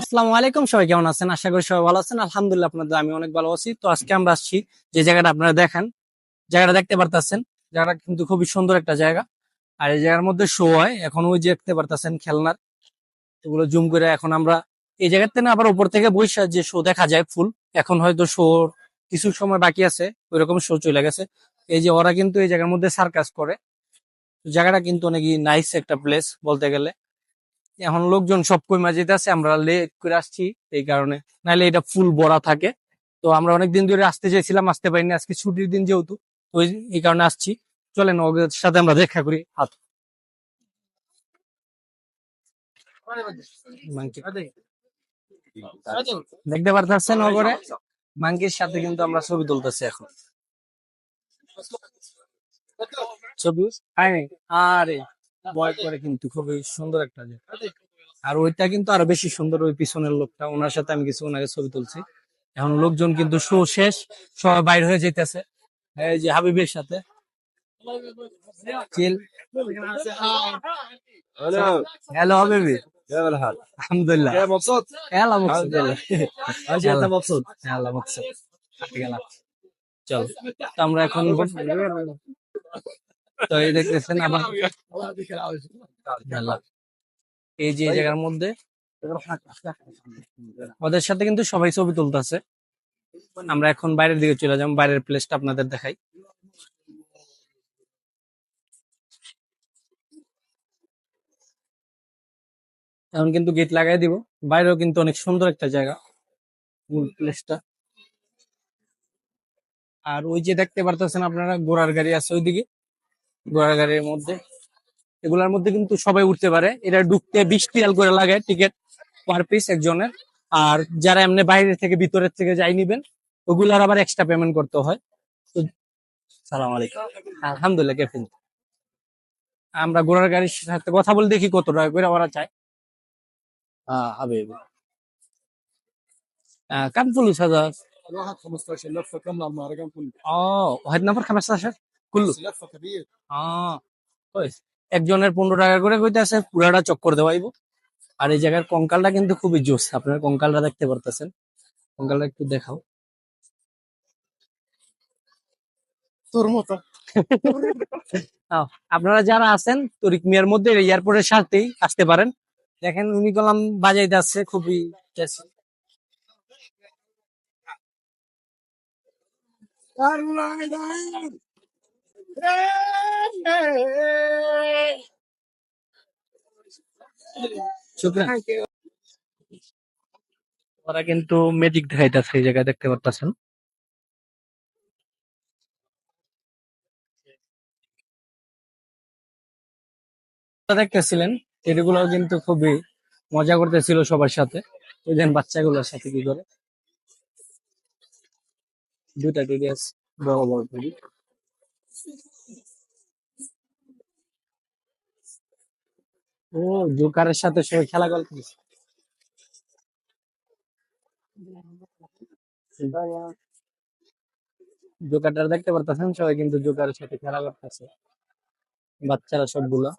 আসসালামু আলাইকুম। সবাই কেমন আছেন? আশা করি সবাই ভালো আছেন। আলহামদুলিল্লাহ, আপনাদের আমি অনেক ভালো আছি। তো আজকে আমরা আসছি যে জায়গাটা আপনারা দেখেন, জায়গাটা দেখতে পারতেছেন। জায়গাটা কিন্তু খুবই সুন্দর একটা জায়গা। আর এই জায়গার মধ্যে শো হয়, এখন ওই যে দেখতে পারতেছেন খেলনার। এগুলো জুম করে এখন আমরা এই জায়গাতে না আবার উপর থেকে বৈশা যে শো দেখা যায় ফুল, এখন হয়তো শো কিছু সময় বাকি আছে, ওইরকম শো চলে গেছে। এই যে ওরা কিন্তু এই জায়গার মধ্যে সার্কাস করে। জায়গাটা কিন্তু অনেক নাইস একটা প্লেস বলতে গেলে। এখন লোকজন সব কই মাঝিতে আছে আমরা লেট করে আসছি, এই কারণে। নাহলে এটা ফুল বড়া থাকে। তো আমরা অনেক দিন ধরে আসতে চাইছিলাম, আসতে পারিনি, আজকে ছুটির দিন যেহেতু, তো এই- কারণে আসছি। চলেন ওদের সাথে আমরা দেখা করি, হাত। দেখতে পারতেছেন ওগরে মাংকির সাথে কিন্তু আমরা ছবি তুলতেছি এখন। ছবি? আরে। বয় করে কিন্তু খুবই সুন্দর একটা যে আর ওইটা কিন্তু আরো বেশি সুন্দর ওই পিছনের লোকটা ওনার সাথে আমি কিছুক্ষণ আগে ছবি তুলছি এখন লোকজন কিন্তু শো শেষ সবাই বাইর হয়ে যেতেছে এই যে হাবিবের সাথে চিল هلا হ্যালো হাবিবি كيف الحال؟ আলহামদুলিল্লাহ كيف مبسوط؟ হ্যালো মকসুদ اجي انت مبسوط হ্যালো মকসুদ গেলাম চল তো আমরা এখন তো এই দেখতেছেন আবার এই যে জায়গার মধ্যে ওদের সাথে কিন্তু সবাই ছবি তুলতেছে। আমরা এখন বাইরের দিকে চলে যাব বাইরের প্লেসটা আপনাদের দেখাই। এখন কিন্তু গেট লাগাই দিব। বাইরেও কিন্তু অনেক সুন্দর একটা জায়গা মূল প্লেসটা আর ওই যে দেখতে পারতেছেন আপনারা ঘোড়ার গাড়ি আছে ওইদিকে। ঘোড়ার গাড়ির মধ্যে এগুলার মধ্যে কিন্তু সবাই উঠতে পারে এটা ঢুকতে বিশ টিয়াল করে লাগে টিকিট পার পিস একজনের আর যারা এমনি বাইরে থেকে ভিতরের থেকে যাই নিবেন ওগুলার আবার এক্সট্রা পেমেন্ট করতে হয় তো সালাম আলাইকুম আলহামদুলিল্লাহ কেফিন আমরা ঘোড়ার গাড়ির সাথে কথা বলে দেখি কত টাকা করে ওরা চায় اه حبيبي آه كم فلوس هذا؟ الواحد 15 لفه كامله على المهرجان كله اه واحد نفر 15 কুল্লু একজনের পনেরো টাকা করে কইতেছে পুরাটা চক্কর দেওয়াইবো আর এই জায়গার কঙ্কালটা কিন্তু খুবই জোস। আপনার কঙ্কালটা দেখতে পারতেছেন। কঙ্কালটা একটু দেখাও। তোর মতো। আপনারা যারা আছেন তরিক মিয়ার মধ্যে এয়ারপোর্টের সাথেই আসতে পারেন। দেখেন উনি কলাম বাজাইতে আসছে খুবই আর ওরা কিন্তু ম্যাজিক দেখাইতেছে এই জায়গায় দেখতে পারতেছেন। দেখতেছিলেন এগুলো কিন্তু খুবই মজা করতেছিল সবার সাথে। ওই দেন বাচ্চাগুলোর সাথে কি করে? দুটা টেডি আছে। বড় বড় ও, জোকারের সাথে সবাই খেলা করতেছে জোকারটা দেখতে পারতেছেন? সবাই কিন্তু জোকারের সাথে খেলা করতেছে। বাচ্চারা সবগুলা।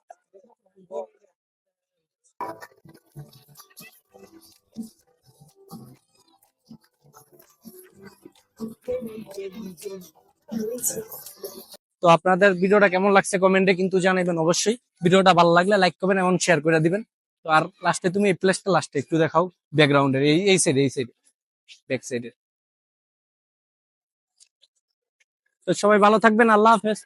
তো আপনাদের ভিডিওটা কেমন লাগছে কমেন্টে কিন্তু জানাবেন অবশ্যই। ভিডিওটা ভালো লাগলে লাইক করবেন এবং শেয়ার করে দিবেন। তো আর লাস্টে তুমি এই প্লেসটা লাস্টে একটু দেখাও ব্যাকগ্রাউন্ডের এই এই সাইড এই সাইডে ব্যাক সাইডে তো সবাই ভালো থাকবেন, আল্লাহ হাফেজ।